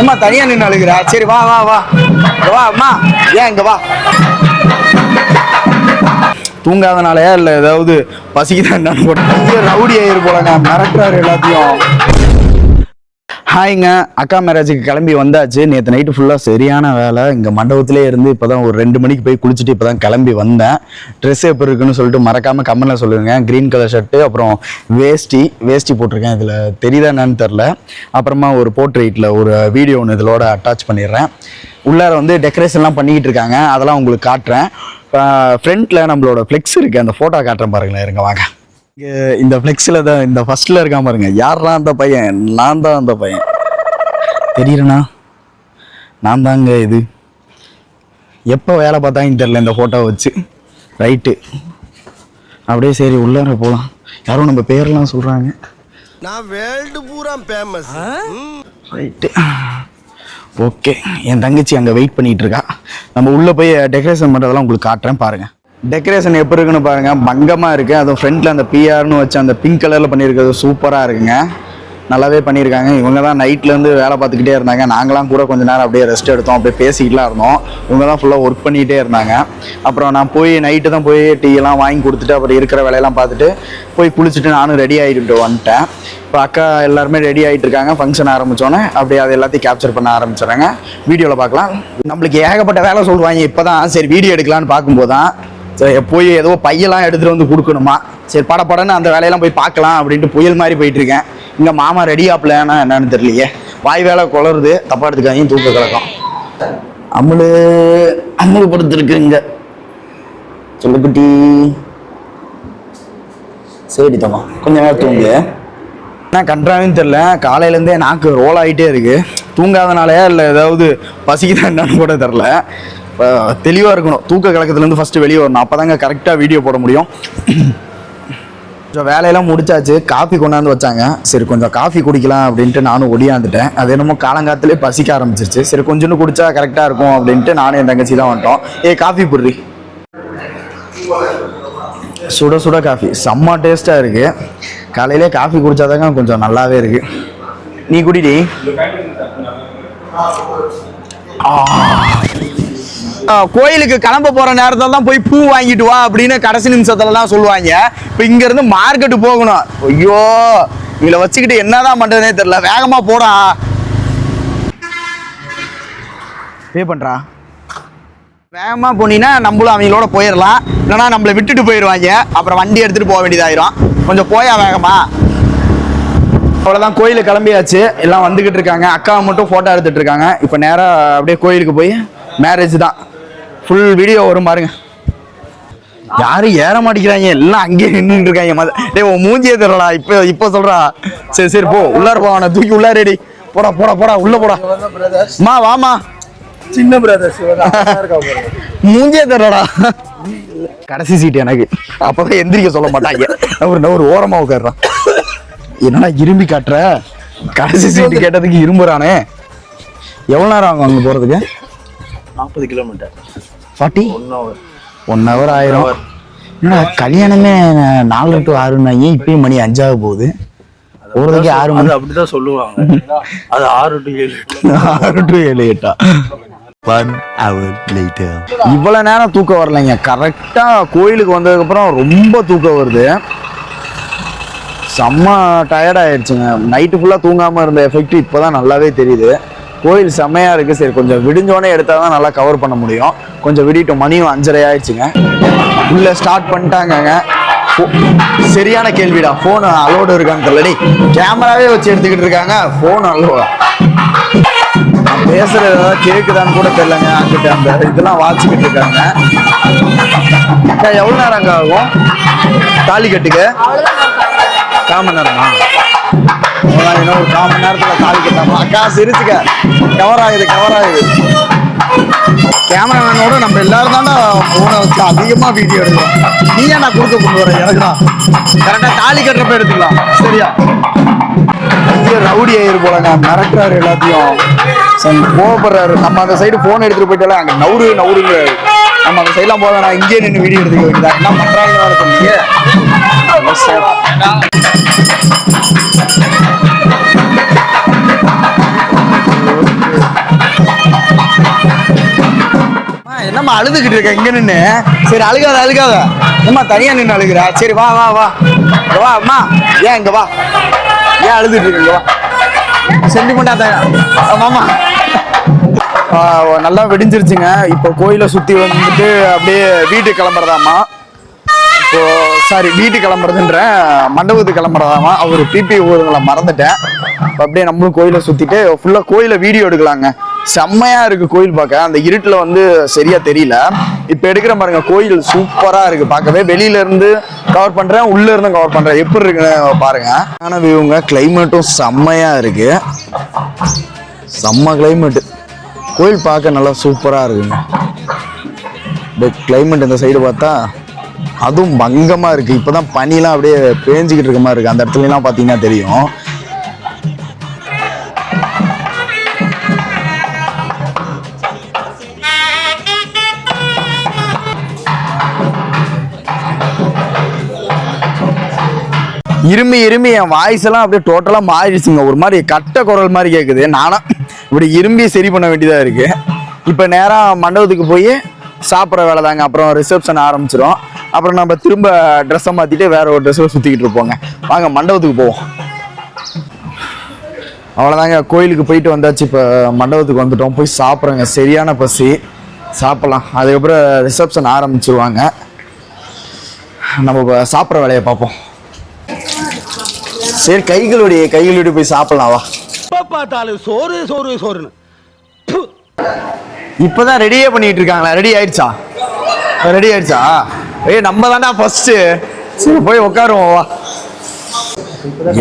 அம்மா தனியா நின்று அழுகிறா. சரி வா வா வா. வா அம்மா. ஏன் இங்க வா? தூங்காதனாலயா இல்ல ஏதாவது பசிக்குதான் என்னன்னு ரவுடி ஆயிரு போலங்க மிரட்டுறாரு எல்லாத்தையும். ஹாய்ங்க அக்கா மேரேஜுக்கு கிளம்பி வந்தாச்சு. நேற்று நைட்டு ஃபுல்லாக சரியான வேலை. இங்கே மண்டபத்திலே இருந்து இப்போ தான் ஒரு ரெண்டு மணிக்கு போய் குளிச்சுட்டு இப்போ தான் கிளம்பி வந்தேன். ட்ரெஸ் எப்படி இருக்குன்னு சொல்லிட்டு மறக்காமல் கம்மலில் சொல்லுங்க. க்ரீன் கலர் ஷர்ட்டு அப்புறம் வேஷ்டி வேஷ்டி போட்டிருக்கேன். இதில் தெரியுதா என்னன்னு தெரில அப்புறமா ஒரு போர்ட்ரேட்டில் ஒரு வீடியோ ஒன்று இதிலோட அட்டாச் பண்ணிடுறேன். உள்ளார வந்து டெக்கரேஷன்லாம் பண்ணிக்கிட்டு இருக்காங்க. அதெல்லாம் உங்களுக்கு காட்டுறேன். ஃப்ரண்ட்டில் நம்மளோட ஃப்ளெக்ஸ் இருக்குது அந்த ஃபோட்டோ காட்டுறேன் பாருங்களேன். இருங்க வாங்க. இந்த ஃப்ளெக்ஸில் தான் இந்த ஃபர்ஸ்ட்ல இருக்கான் பாருங்க. யாரா அந்த பையன்? நான் தான் அந்த பையன். தெரியலண்ணா நான் தாங்க இது. எப்போ வேலை பார்த்தாங்கன்னு தெரில இந்த ஃபோட்டோ வச்சு. ரைட்டு அப்படியே சரி உள்ளார போகலாம் யாரும் நம்ம பேரெல்லாம் சொல்கிறாங்க நான் வேர்ல்டு பூரா ஃபேமஸ் ரைட்டு ஓகே என் தங்கச்சி அங்கே வெயிட் பண்ணிட்டு இருக்கா. நம்ம உள்ளே போய் டெக்கரேஷன் பண்ணுறதெல்லாம் உங்களுக்கு காட்டுறேன் பாருங்கள் டெக்கரேஷன் எப்படி இருக்குன்னு பாருங்கள் பங்கமாக இருக்குது அதுவும் ஃப்ரண்ட்டில் அந்த பிஆர்னு வச்சு அந்த பிங்க் கலரில் பண்ணியிருக்கிறது சூப்பராக இருக்குங்க. நல்லாவே பண்ணியிருக்காங்க. இவங்க தான் நைட்லேருந்து வேலை பார்த்துக்கிட்டே இருந்தாங்க. நாங்களாம் கூட கொஞ்சம் நேரம் அப்படியே ரெஸ்ட் எடுத்தோம். அப்படியே பேசிக்கிட்டுலாம் இருந்தோம். இவங்க தான் ஃபுல்லாக ஒர்க் பண்ணிகிட்டே இருந்தாங்க. அப்புறம் நான் போய் நைட்டு தான் போய் டீயெல்லாம் வாங்கி கொடுத்துட்டு அப்புறம் இருக்கிற வேலையெல்லாம் பார்த்துட்டு போய் குளிச்சுட்டு நானும் ரெடி ஆகிட்டு வந்துட்டேன். இப்போ அக்கா எல்லாருமே ரெடி ஆகிட்டு இருக்காங்க. ஃபங்க்ஷன் ஆரம்பித்தோன்னே அப்படியே அது எல்லாத்தையும் கேப்சர் பண்ண ஆரம்பிச்சிடுறாங்க. வீடியோவில் பார்க்கலாம். நம்மளுக்கு ஏகப்பட்ட வேலை சொல்லுவாங்க. இப்போ தான் சரி வீடியோ எடுக்கலான்னு பார்க்கும்போது தான் போய் ஏதோ பையெல்லாம் எடுத்துகிட்டு வந்து கொடுக்கணுமா? சரி பட படன்னு அந்த வேலையெல்லாம் போய் பார்க்கலாம் அப்படின்ட்டு புயல் மாதிரி போயிட்டுருக்கேன் இங்கே மாமா ரெடி ஆப்லன்னா என்னன்னு தெரியலையே. வாய் வேலை குளருது தப்பா எடுத்துக்காதையும் தூக்க கலக்கம். அமுல் அமுல் படுத்துருக்கு இங்க சொல்லு குட்டி. சரி தம்மா கொஞ்சம் நேரம் தூங்கு. என்ன கன்றாவே தெரில காலையிலேருந்தே நாக்கு ரோல் ஆகிட்டே இருக்குது தூங்காதனாலயா இல்லை ஏதாவது பசிக்குதா என்னன்னு கூட தெரில தெளிவாக இருக்கணும். தூக்க கலக்கத்துலேருந்து ஃபஸ்ட்டு வெளியே வரணும். அப்போ தாங்க கரெக்டாக வீடியோ போட முடியும். கொஞ்சம் வேலையெல்லாம் முடிச்சாச்சு. காஃபி கொண்டாந்து வச்சாங்க. சரி கொஞ்சம் காஃபி குடிக்கலாம் அப்படின்ட்டு நானும் ஒடியாந்துட்டேன். அது என்னமோ காலங்காத்திலே பசிக்க ஆரம்பிச்சிருச்சு. சரி கொஞ்சோண்டு குடிச்சா கரெக்டாக இருக்கும் அப்படின்ட்டு நானும் என் தங்கச்சி தான் வந்துட்டோம். ஏ காஃபி புடுறி. சுட சுட காஃபி. செம்ம டேஸ்ட்டாக இருக்குது காலையிலே காஃபி குடித்தாதாங்க கொஞ்சம் நல்லாவே இருக்குது நீ குடிடி. ஆ. கோயிலுக்கு கிளம்ப போற நேரத்துல தான் போய் பூ வாங்கிட்டு வா அப்படின்னு கடைசி நிமிஷத்துல தான் சொல்லுவாங்க. இப்போ இங்க இருந்து போகணும். ஐயோ இவங்களை வச்சுக்கிட்டு என்னதான் பண்றதுனே தெரியல. வேகமா போடா. பே பண்றா. வேகமா போனீங்கன்னா நம்மளும் அவங்களோட போயிடலாம். இல்லைன்னா நம்மளை விட்டுட்டு போயிடுவாங்க. அப்புறம் வண்டி எடுத்துட்டு போக வேண்டியதாயிரும். கொஞ்சம் போயா வேகமா. அவ்வளோதான் கோயிலுக்கு கிளம்பியாச்சு. எல்லாம் வந்துகிட்டு இருக்காங்க. அக்காவை மட்டும் ஃபோட்டோ எடுத்துட்டு இருக்காங்க. இப்போ நேராக அப்படியே கோயிலுக்கு போய் மேரேஜ் தான். ஃபுல் வீடியோ வரும் பாருங்க. யாரும் ஏற மாட்டேங்கிறாங்க? எல்லாம் அங்கேயே நின்றுட்டு இருக்காங்க மத டேய் உன் மூஞ்சியே தெரியலடா இப்போ இப்போ சொல்றா. சரி சரி போ. உள்ளார போ அவனை. தூக்கி உள்ளாரேடி போடா போடா போடா. உள்ள போடா. மா வாமா சின்ன பிரதர்ஸ் மூஞ்சியே தெரியலடா கடைசி சீட் எனக்கு. அப்பதான் எந்திரிக்க சொல்ல மாட்டாங்க. ஒரு ஒரு ஓரமா உட்காடுறான் என்னடா இரும்பி காட்டுற? கடைசி சீட்டு கேட்டதுக்கு இரும்புறானே. எவ்வளோ நேரம் ஆகும் அங்கே போகிறதுக்கு நாற்பது kilometre. Forty? One hour one hour ஆயிரும். என்னடா கல்யாணமே நாலு டு ஆறுனா ஏன் இப்பயும் மணி அஞ்சாக போகுது? போகிறதுக்கு ஆறு மணி அது அப்படிதான் சொல்லுவாங்க. அது ஆறு டு ஏழு. ஆறு டு ஏழு எட்டா? One hour later. இவ்வளோ நேரம் தூக்கம் வரலைங்க. கரெக்டாக கோயிலுக்கு வந்ததுக்கப்புறம் ரொம்ப தூக்கம் வருது. செம்ம டயர்ட் ஆயிடுச்சுங்க. நைட்டு ஃபுல்லாக தூங்காமல் இருந்த எஃபெக்ட் இப்போ தான் நல்லாவே தெரியுது. கோயில் செம்மையாக இருக்குது சரி கொஞ்சம் விடிஞ்சோடனே எடுத்தால் தான் நல்லா கவர் பண்ண முடியும். கொஞ்சம் விடிட்டோம் மணியும் அஞ்சரை ஆயிடுச்சுங்க. உள்ளே ஸ்டார்ட் பண்ணிட்டாங்கங்க. சரியான கேள்விடா. ஃபோன் அலோடு இருக்கான்னு தெரியலடி. கேமராவே வச்சு எடுத்துக்கிட்டு இருக்காங்க. ஃபோன் அலோடா பேசுறது ஏதாவது கேக்குதான்னு கூட தெரியலங்க. அங்கிட்ட அந்த இதெல்லாம் வாட்சிக்கிட்டு இருக்காங்க. அக்கா எவ்வளவு நேரம் அங்க ஆகும்? தாலி கட்டுக்கு? கால் நேரமா? இன்னும் ஒரு கால் மணி நேரத்துல தாலி கட்டாம அக்கா சிரிச்சுக்க. கவர் ஆகுது கவர் ஆகுது கேமராமேனோட நம்ம எல்லாரும் தாண்டா போனை வச்சு அதிகமா வீடியோ எடுக்கலாம் நீ ஏன் நான் கொடுக்க கொண்டு வர? எனக்கு தான். கரெக்டா தாலி கட்டுறப்ப எடுத்துக்கலாம். சரியா? ஐயோ ரவுடி ஆயிரு போலங்க மிரட்டுறாரு எல்லாத்தையும். கோவப்படுறாரு. நம்ம அந்த சைடு போன் எடுத்துட்டு போயிட்டாலே அங்க நவுரு நவுருங்கிறாரு நம்ம அந்த சைட்லாம் போத நான் இங்கேயே நின்று வீடியோ எடுத்துக்க வேண்டியதா? என்ன பண்றாங்கன்னு வேற அம்மா அழுதுகிட்டு இருக்க இங்க நின்று சரி அழுகாத அழுகாத. அம்மா தனியா நின்று அழுகிறா. சரி வா வா வா. வா அம்மா. ஏன் இங்க வா? ஏன் அழுதுட்டு இருக்க இங்க வா. சென்டிமெண்டா தான் மாமா. நல்லா வெடிஞ்சிருச்சுங்க. இப்போ கோயிலை சுத்தி வந்துட்டு அப்படியே வீட்டுக்கு கிளம்புறதாம்மா. இப்போ சாரி வீட்டுக்கு கிளம்புறதுன்ற மண்டபத்துக்கு கிளம்புறதாமா அவர் பிபி ஊருங்களை மறந்துட்டேன். அப்படியே நம்மளும் கோயிலை சுத்திட்டு ஃபுல்லா கோயிலை வீடியோ எடுக்கலாங்க. செம்மையா இருக்கு கோயில் பார்க்க. அந்த இருட்டுல வந்து சரியா தெரியல. இப்ப எடுக்கிற பாருங்க கோயில் சூப்பரா இருக்கு பார்க்கவே. வெளியில இருந்து கவர் பண்றேன் உள்ள இருந்து கவர் பண்றேன். எப்படி இருக்குன்னு பாருங்க. ஆனா இவங்க கிளைமேட்டும் செம்மையா இருக்கு. செம்ம கிளைமேட் கோயில் பார்க்க நல்லா சூப்பரா இருக்குங்க. இந்த கிளைமேட் இந்த சைடு பார்த்தா அதுவும் பங்கமா இருக்கு. இப்பதான் பனிலாம் அப்படியே பேஞ்சுக்கிட்டு இருக்க மாதிரி இருக்கு. அந்த இடத்துல எல்லாம் பாத்தீங்கன்னா தெரியும். இருமி இருமி என் வாய்ஸ் எல்லாம் அப்படியே டோட்டலா மாறிடுச்சுங்க. ஒரு மாதிரி கட்ட குரல் மாதிரி கேக்குது. நானும் இப்படி இரும்பி சரி பண்ண வேண்டியதா இருக்கு. இப்ப நேராக மண்டபத்துக்கு போய் சாப்பிட்ற வேலை தாங்க. அப்புறம் ரிசப்ஷன் ஆரம்பிச்சிடும் அப்புறம் நம்ம திரும்ப ட்ரெஸ்ஸை மாத்திட்டு வேற ஒரு ட்ரெஸ்ஸில் சுத்திக்கிட்டு இருப்போங்க. வாங்க மண்டபத்துக்கு போவோம். அவ்வளோதாங்க கோயிலுக்கு போயிட்டு வந்தாச்சு. இப்போ மண்டபத்துக்கு வந்துட்டோம். போய் சாப்பிட்றோங்க. சரியான பசி. சாப்பிட்லாம். அதுக்கப்புறம் ரிசப்ஷன் ஆரம்பிச்சிருவாங்க. நம்ம சாப்பிட்ற வேலையை பார்ப்போம். சரி கைகளுடைய கைகளுடைய போய் சாப்பிடலாம் வா. எப்ப பார்த்தாலும் சோறு சோறு சோறுன்னு. ப்பு. இப்பதான் ரெடியே பண்ணிட்டு இருக்காங்களா? ரெடி ஆயிடுச்சா? ரெடி ஆயிடுச்சா? ஏய் நம்ம தானே ஃபர்ஸ்ட் சரி போய் உட்காருவோம் வா.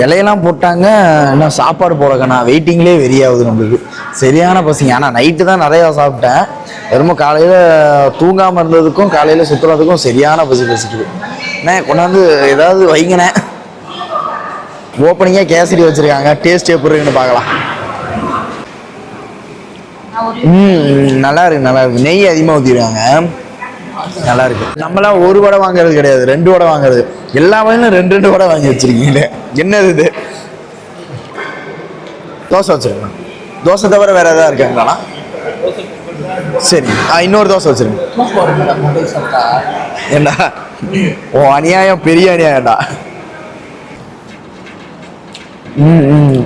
இலையெல்லாம் போட்டாங்க. இன்னும் சாப்பாடு போடக்கண்ணா. வெயிட்டிங்லேயே வெறியாகுது நம்மளுக்கு. சரியான பசிங்க. ஆனால் நைட்டு தான் நிறையா சாப்பிட்டேன். வெறும் காலையில் தூங்காமல் இருந்ததுக்கும் காலையில் சுற்றுறதுக்கும் சரியான பசி பசிக்குது. அண்ணே கொண்டாந்து ஏதாவது வைங்கண்ணே. ஓப்பனிங்காக கேசரி வச்சுருக்காங்க. டேஸ்ட் எப்படி இருக்குன்னு பார்க்கலாம். ம் நல்லா இருக்கு நல்லா இருக்கு. நெய் அதிகமாக ஊற்றிருக்காங்க நல்லா இருக்கு. நம்மளாம் ஒரு வடை வாங்குறது கிடையாது. ரெண்டு வடை வாங்குறது. எல்லா வகையிலும் ரெண்டு ரெண்டு வடை வாங்கி வச்சிருக்கீங்களே. என்னது இது? தோசை வச்சிருக்கேன். தோசை தவிர வேற ஏதாவது இருக்காங்களா சரி ஆ இன்னொரு தோசை வச்சிருங்க ஏண்டா? ஓ அநியாயம் பெரிய அநியாயம்டா. ம் ம்.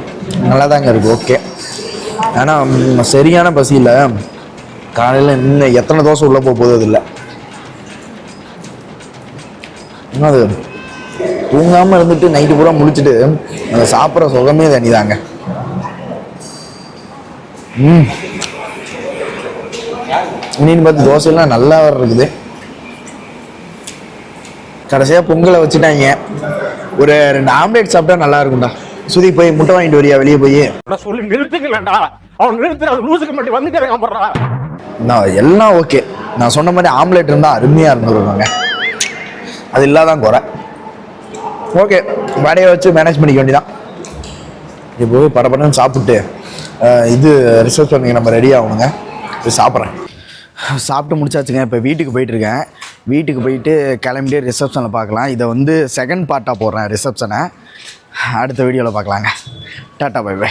நல்லா தாங்க இருக்கு ஓகே. ஆனால் சரியான பசி இல்லை. காலையில் இன்னும் எத்தனை தோசை உள்ளே போக போகுது இல்லை அது தூங்காமல் இருந்துட்டு நைட்டு பூரா முடிச்சுட்டு அந்த சாப்பிட்ற சுகமே தனிதாங்க ம். இன்னின்னு பார்த்து தோசையெல்லாம் நல்லா வர இருக்குது. கடைசியாக பொங்கலை வச்சுட்டாங்க. ஒரு ரெண்டு ஆம்லேட் சாப்பிட்டா நல்லா இருக்கும்டா. சுதி போய் முட்டை வாங்கிட்டு வரியா? வெளியே போய். சொல்லி நிறுத்துக்கலடா அவன் நிறுத்துற அது லூசுக்கு மட்டும் வந்துட்டே நான் எல்லாம் ஓகே. நான் சொன்ன மாதிரி ஆம்லேட் இருந்தால் அருமையாக இருந்துருவாங்க அது இல்லாதான் குறை. ஓகே. வடையை வச்சு மேனேஜ் பண்ணிக்க வேண்டியதான் இப்போ போய் படப்படன்னு சாப்பிட்டு இது ரிசப்ஷனுக்கு நம்ம ரெடி ஆகணுங்க. போய் சாப்பிட்றேன். சாப்பிட்டு முடிச்சாச்சுங்க. இப்போ வீட்டுக்கு போயிட்டு இருக்கேன். வீட்டுக்கு போயிட்டு கிளம்பிட்டு ரிசப்ஷனில் பார்க்கலாம். இதை வந்து செகண்ட் பார்ட்டாக போடுறேன் ரிசப்ஷனை அடுத்த வீடியோவில் பார்க்கலாங்க. Tata bye bye.